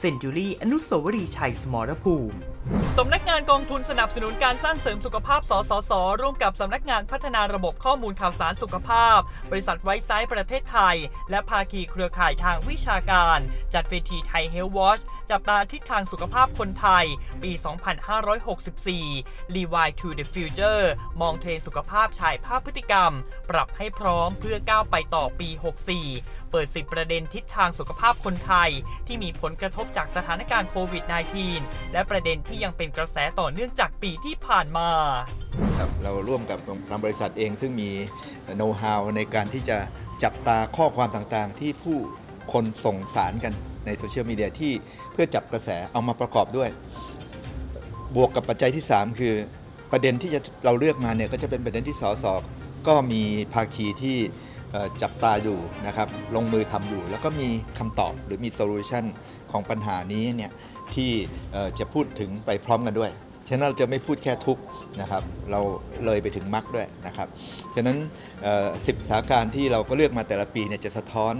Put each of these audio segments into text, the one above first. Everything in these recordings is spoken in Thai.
เซนจูรี่อนุสาวรีย์ชัยสมรภูมิ สำนักงานกองทุนสนับสนุนการสร้างเสริมสุขภาพ สสส ร่วมกับสำนักงานพัฒนาระบบข้อมูลข่าวสารสุขภาพ บริษัทไวซ์ไซต์ประเทศไทย และภาคีเครือข่ายทางวิชาการ จัดเวทีไทยเฮล t ์วอชจับตาทิศทางสุขภาพคนไทย ปี 2564 Rewind to the Future มองเทรนสุขภาพฉายภาพพฤติกรรม ปรับให้พร้อมเพื่อก้าวไปต่อปี 64 เปิด 10 ประเด็นทิศทางสุขภาพคนไทย ที่มีผลกระทบจากสถานการณ์โควิด -19 และประเด็นที่ยังเป็นกระแสต่อเนื่องจากปีที่ผ่านมาครับเราร่วมกับทางบริษัทเองซึ่งมีโน้ต h าวในการที่จะจับตาข้อความต่างๆ ที่ผู้คนส่งสารกันในโซเชียลมีเดียที่เพื่อจับกระแสเอามาประกอบด้วย บวกกับปัจจัยที่ 3 คือประเด็นที่จะเราเลือกมาเนี่ยก็จะเป็นประเด็นที่สสก็มีภาคีที่ จับตาอยู่นะครับลงมือทำอยู่ แล้วก็มีคำตอบหรือมีโซลูชันของปัญหานี้เนี่ยที่จะพูดถึงไปพร้อมกันด้วยฉะนั้นเราจะไม่พูดแค่ทุกนะครับ เราเลยไปถึงมรรคด้วยนะครับ ฉะนั้นสิบสาการที่เราก็เลือกมาแต่ละปีเนี่ยจะสะท้อน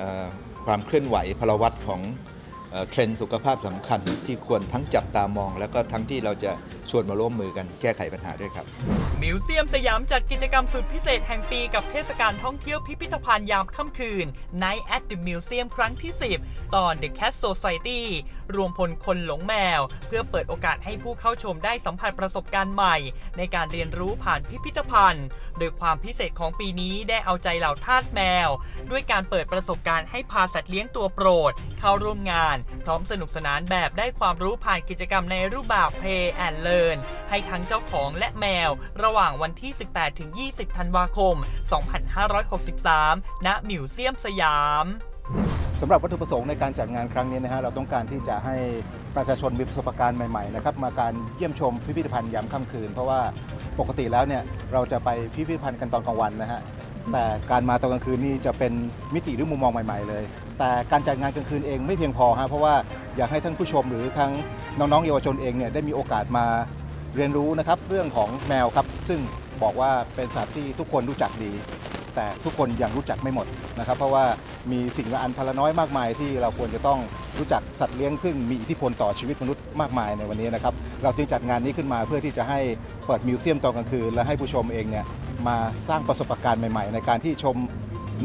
ออความเคลื่อนไหวพลวัตของ เทรนด์สุขภาพสำคัญที่ควรทั้งจับตามอง แล้วก็ทั้งที่เราจะชวนมาร่วมมือกันแก้ไขปัญหาด้วยครับ มิวเซียมสยามจัดกิจกรรมสุดพิเศษแห่งปีกับเทศกาลท่องเที่ยวพิพิธภัณฑ์ยามค่ำคืน Night at the Museum ครั้งที่ 10 ตอน The Cat Society รวมพลคนหลงแมว เพื่อเปิดโอกาสให้ผู้เข้าชมได้สัมผัสประสบการณ์ใหม่ ในการเรียนรู้ผ่านพิพิธภัณฑ์ โดยความพิเศษของปีนี้ได้เอาใจเหล่าทาสแมว ด้วยการเปิดประสบการณ์ให้พาสัตว์เลี้ยงตัวโปรด เข้าร่วมงานพร้อมสนุกสนานแบบได้ความรู้ผ่านกิจกรรมในรูปแบบ Play and Learn ให้ทั้งเจ้าของและแมว ระหว่างวันที่ 18 ถึง 20 ธันวาคม 2563 ณ มิวเซียมสยามสำหรับวัตถุประสงค์ในการจัดงานครั้งนี้นะฮะเราต้องการที่จะให้ประชาชนมีประสบการณ์ใหม่ๆนะครับมาการเยี่ยมชมพิพิธภัณฑ์ยามค่ำคืน เพราะว่าปกติแล้วเนี่ยเราจะไปพิพิธภัณฑ์กันตอนกลางวันนะฮะแต่การมาตอนกลางคืนนี่จะเป็นมิติหรือมุมมองใหม่ ๆ เลย แต่การจัดงานกลางคืนเองไม่เพียงพอฮะเพราะว่าอยากให้ท่านผู้ชมหรือทั้งน้องๆเยาวชนเองเนี่ยได้มีโอกาสมาเรียนรู้นะครับเรื่องของแมวครับ ซึ่งบอกว่าเป็นสัตว์ที่ทุกคนรู้จักดี แต่ทุกคนยังรู้จักไม่หมดนะครับ เพราะว่ามีสิ่งละอันพนละน้อยมากมายที่เราควรจะต้องรู้จักสัตว์เลี้ยงซึ่งมีอิทธิพลต่อชีวิตมนุษย์มากมายในวันนี้นะครับ เราจึงจัดงานนี้ขึ้นมาเพื่อที่จะให้เปิดมิวเซียมตอนกลางคืน และให้ผู้ชมเองเนี่ยมาสร้างประสบการณ์ใหม่ ๆ ในการที่ชม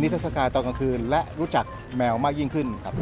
นิทรรศการตอนกลางคืน และรู้จัก แมวมากยิ่งขึ้นครับ